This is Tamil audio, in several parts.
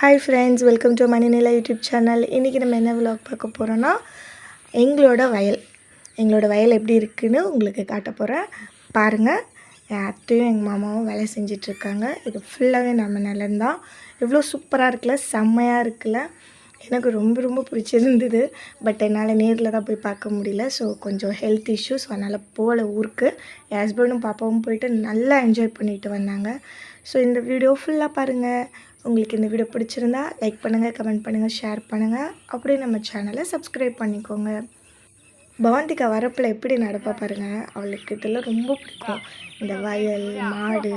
Hi friends welcome to Maninila YouTube channel இன்றைக்கி நம்ம என்ன விலாக் பார்க்க போகிறோன்னா எங்களோட வயல். எங்களோட வயல் எப்படி இருக்குதுன்னு உங்களுக்கு காட்ட போகிறேன் பாருங்கள் என் அத்தையும் எங்கள் மாமாவும் வேலை செஞ்சிட்ருக்காங்க இது ஃபுல்லாகவே நம்ம நிலம்தான் எவ்வளோ சூப்பராக இருக்குல்ல செம்மையாக இருக்குல்ல. எனக்கு ரொம்ப ரொம்ப பிடிச்சிருந்தது. பட் என்னால் நேரில் தான் போய் பார்க்க முடியல. ஸோ கொஞ்சம் ஹெல்த் இஷ்யூஸ் அதனால் போகல ஊருக்கு. என் ஹஸ்பண்டும் பாப்பாவும் போயிட்டு நல்லா என்ஜாய் பண்ணிட்டு வந்தாங்க. ஸோ இந்த வீடியோ ஃபுல்லாக பாருங்கள் உங்களுக்கு இந்த வீடியோ பிடிச்சிருந்தா லைக் பண்ணுங்கள் கமெண்ட் பண்ணுங்கள் ஷேர் பண்ணுங்கள் அப்படியே நம்ம சேனலை சப்ஸ்கிரைப் பண்ணிக்கோங்க. பவாந்திகா வரப்பில் எப்படி நடப்பா பாருங்கள் அவளுக்கு இதெல்லாம் ரொம்ப பிடிக்கும். இந்த வயல் மாடு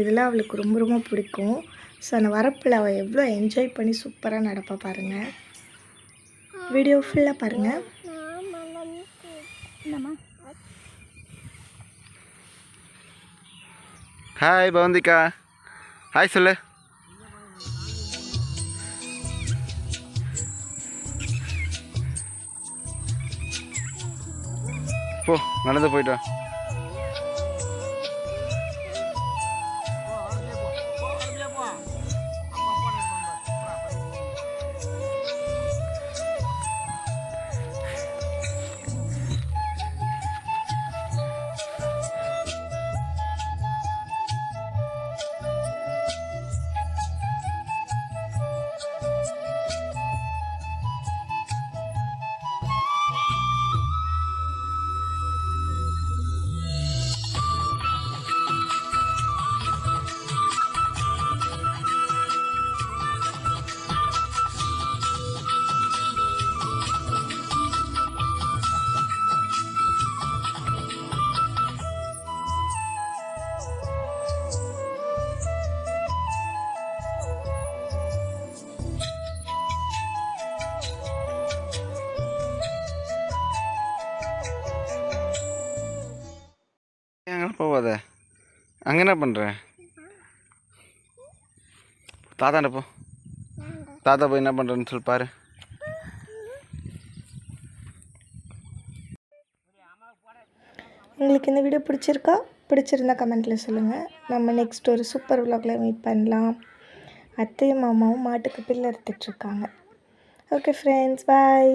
இதெல்லாம் அவளுக்கு ரொம்ப ரொம்ப பிடிக்கும். ஸோ அந்த வரப்பில் அவள் எவ்வளோ என்ஜாய் பண்ணி சூப்பராக நடப்பா பாருங்கள் வீடியோ ஃபுல்லாக பாருங்கள் ஹாய் பவந்திகா ஹாய் சொல்லு. போ நடந்து போயிட்டு போகாத அங்கே போவாத. அங்கே என்ன பண்ணுற தாத்தாண்ட போ. தாத்தா போய் என்ன பண்ணுறேன்னு சொல்லி பாரு. உங்களுக்கு இந்த வீடியோ பிடிச்சிருக்கா? பிடிச்சிருந்தா கமெண்ட்டில் சொல்லுங்கள் நம்ம நெக்ஸ்ட் ஒரு சூப்பர் விலாகில் மீட் பண்ணலாம். அத்தையும் மாமாவும் மாட்டுக்கு பில்லு அறுத்துட்ருக்காங்க ஓகே ஃப்ரெண்ட்ஸ் பாய்